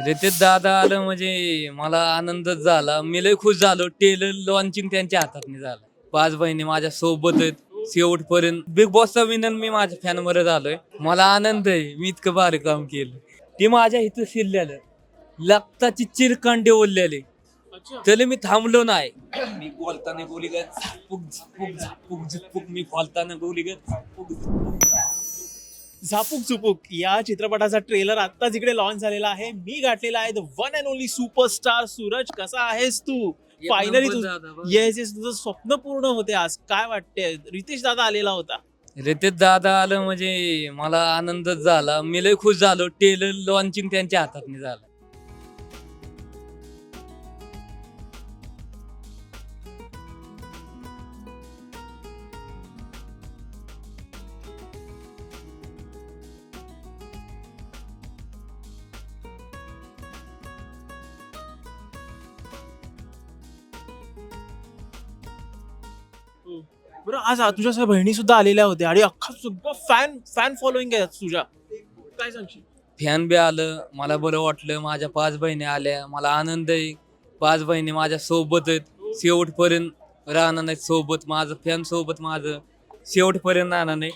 रितेश दादा आलं म्हणजे मला आनंदच झाला. मी लय खुश झालो. टेलर लॉन्चिंग त्यांच्या हातातनी झालं. पाच बहिणी माझ्या सोबत आहेत. शेवटपर्यंत बिग बॉसचा विनर मी माझ्या फॅनमध्ये झालोय. मला आनंद आहे. मी इतकं भारी काम केलं. ती माझ्या इथं शिरलेलं. लागताची चिरकांडे ओढलेले. तरी मी थांबलो नाही. मी बोलताना बोली ग झापूक झापूक झापूक झुपूक मी बोलताना बोली ग झापूक झुपूक या चित्रपटाचा ट्रेलर आत्ताच इकडे लॉन्च झालेला आहे. मी गाठलेला आहे the one and only superstar Suraj. कसा आहेस तू? फायनली नंबर तू दादा बघ. येस येस तुझं स्वप्न पूर्ण होते आज. काय वाटते रितेश दादा आलेला होता. रितेश दादा आलं म्हणजे मला आनंदच झाला. मी लय खुश झालो. टेलर लॉन्चिंग त्यांच्या हातातनी झालं. बरं आज तुझ्या सगळ्या बहिणी सुद्धा आलेल्या होत्या आणि अख्खा सुद्धा फॅन फॅन फॉलोईंग आहे तुझ्या. काय सांगशील? फॅन बी आलं मला बरं वाटलं माझ्या पाच बहिणी आल्या मला आनंद आहे. पाच बहिणी माझ्या सोबत आहेत. शेवटपर्यंत राहणार नाहीत सोबत माझं फॅन सोबत माझं. शेवटपर्यंत राहणार नाही.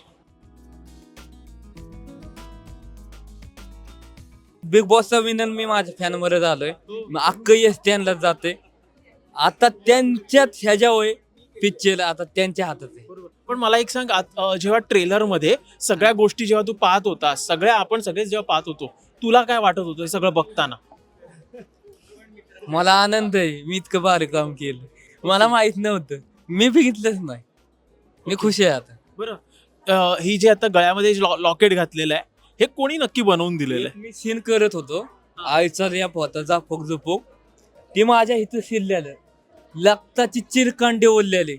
बिग बॉसचा विनर मी माझ्या फॅनमध्ये झालोय. मग अख्खं यश त्यांनाच जाते आता त्यांच्यात ह्याच्या वय पिक्चर आता त्यांच्या हातात आहे. पण मला एक सांग आत- अं, जेव्हा ट्रेलरमध्ये सगळ्या गोष्टी जेव्हा तू पाहत होता सगळ्या आपण सगळेच जेव्हा पाहत होतो तुला काय वाटत होतं हे सगळं बघताना? मला आनंद आहे मी इतकं भारी काम केलं. मला माहीत नव्हतं. मी बघितलंच नाही. मी खुश आहे आता. बरं. अं, ही जी आता गळ्यामध्ये लॉकेट घातलेलं आहे हे कोणी नक्की बनवून दिलेलं आहे? मी सीन करत होतो. आईचा रॅप होता जापोक जुपोक ते माझ्या इथं शिरलेलं लागताची चिरकांडे ओढलेले.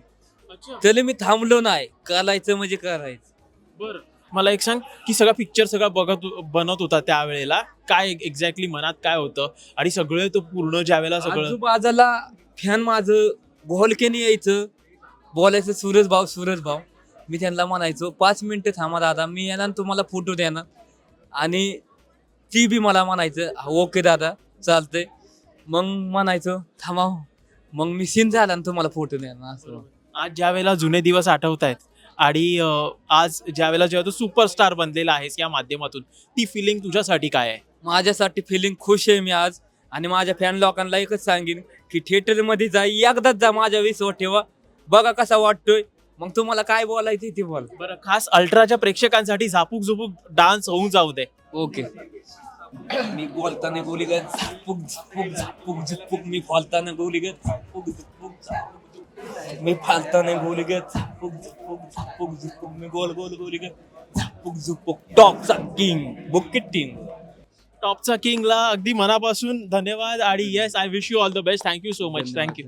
तरी मी थांबलो नाही. करायचं म्हणजे करायचं. बरं. मला एक सांग की सगळा पिक्चर सगळा बघत बनत होता त्यावेळेला. काय एक्झॅक्टली मनात काय होतं? आणि सगळं तो पूर्ण ज्यावेळेला सगळं आजूबाजूला फॅन माझं घोलकेने यायचं. बोलायचं सूरज भाऊ सूरज भाऊ. मी त्यांना म्हणायचो पाच मिनिटं थांबा दादा मी येणार आणि तुम्हाला फोटो देणार. आणि ती बी मला म्हणायचं "हा, ओके दादा चालतंय. मग म्हणायचं थांबा हो." मग मी सीन झाला आणि तुम्हाला फोटो देणार असं. आज ज्या वेळेला जुने दिवस आठवत आहेत आणि अं, आज ज्या वेळेला जेव्हा तू सुपरस्टार बनलेला आहेस या माध्यमातून ती फिलिंग तुझ्यासाठी काय आहे? माझ्यासाठी फिलिंग खुश आहे मी आज. आणि माझ्या फॅन लोकांना एकच सांगेन की थिएटरमध्ये जा एकदाच जा माझ्या विश्वास ठेवा. बघा कसा वाटतोय. मग तुम्हाला काय बोलायचं ते बोला. बरं खास अल्ट्राच्या प्रेक्षकांसाठी झापूक झुपूक डान्स होऊन जाऊ दे. ओके मी बोलताना बोली ग झुकपूक झापूक झापूक झुपूक मी बोलताना बोली ग झापूक झुपूक मी फालताना बोली ग झापूक झुपूक झापूक झुपूक मी गोल गोल बोली ग झापूक झुपूक टॉपचा किंग बुकिट टीम. टॉपचा किंगला अगदी मनापासून धन्यवाद आणि yes I wish you all the best thank you so much thank you